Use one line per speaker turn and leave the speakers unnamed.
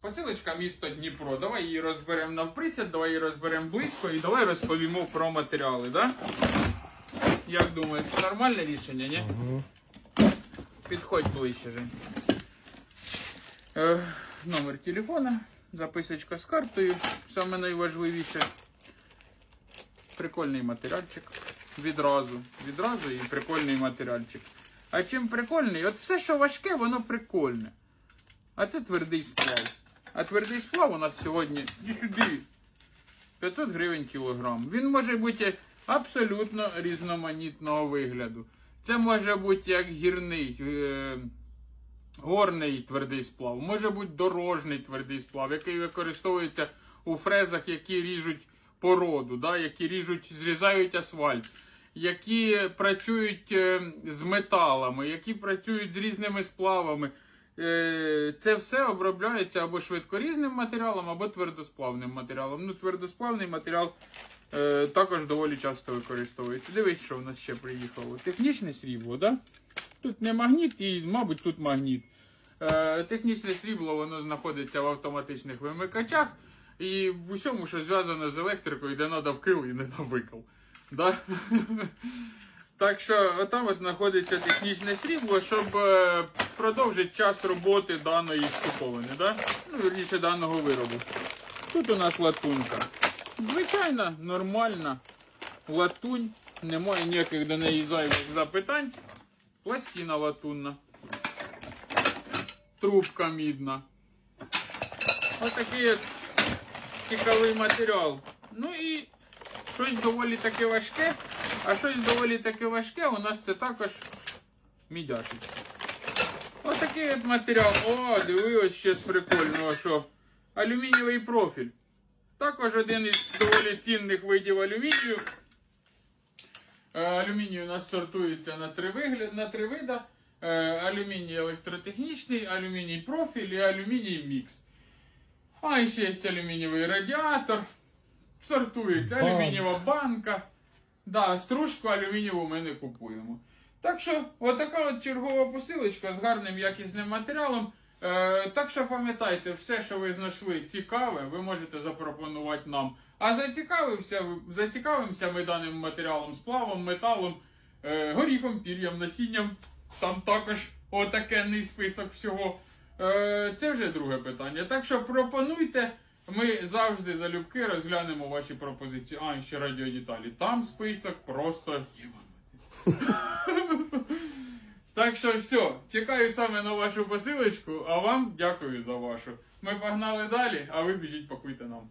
Посилочка місто Дніпро. Давай її розберемо навприсяд, давай її розберемо близько і давай розповімо про матеріали, да? Як думаєш, нормальне рішення, ні? Підходь ближче, Жень. Е, номер телефона, записочка з картою, саме найважливіше. Прикольний матеріальчик. Відразу. Відразу і прикольний матеріальчик. А чим прикольний? От все, що важке, воно прикольне. А це твердий сплав. А твердий сплав у нас сьогодні і сюди 500 гривень кілограм. Він може бути абсолютно різноманітного вигляду. Це може бути як гірний, е, горний твердий сплав, може бути дорожний твердий сплав, який використовується у фрезах, які ріжуть породу, да, які ріжуть, зрізають асфальт, які працюють е, з металами, які працюють з різними сплавами. Е, Це все обробляється або швидкорізним матеріалом, або твердосплавним матеріалом. Ну, твердосплавний матеріал е, також доволі часто використовується. Дивись, що в нас ще приїхало. Технічне срібло, да? Тут не магніт і, мабуть, тут магніт. Е, технічне срібло воно знаходиться в автоматичних вимикачах. І в усьому, що зв'язано з електрикою, де треба вкил і не на викл. Да? Так що там от знаходиться технічне срібло, щоб продовжити час роботи даної штуковини, да? ну, вірніше даного виробу. Тут у нас латунка. Звичайна, нормальна латунь, немає ніяких до неї зайвих запитань. Пластина латунна. Трубка мідна. Ось такий от цікавий матеріал. Ну і щось доволі таке важке. А щось доволі таке важке у нас це також мідяшечка. Ось такий от матеріал. О, диви, ось ще з прикольного, що алюмінієвий профіль. Також один із доволі цінних видів алюмінію. Е, Алюміній у нас сортується на три, вигляд, на три вида. Е, Алюміній електротехнічний, алюміній профіль і алюміній мікс. А і ще є алюмінієвий радіатор. Сортується алюмінієва банка. Да, стружку алюмінієву ми не купуємо. Так що, отака от чергова посилочка з гарним якісним матеріалом. Е, так що пам'ятайте, все, що ви знайшли цікаве, ви можете запропонувати нам. А зацікавився, зацікавимося ми даним матеріалом, сплавом, металом, е, горіхом, пір'ям, насінням. Там також отакенний список всього. Е, це вже друге питання. Так що пропонуйте. Ми завжди залюбки розглянемо ваші пропозиції. А, ще радіодеталі. Там список просто Так що все, чекаю саме на вашу посилочку, а вам дякую за вашу. Ми погнали далі, а ви біжіть пакуйте нам.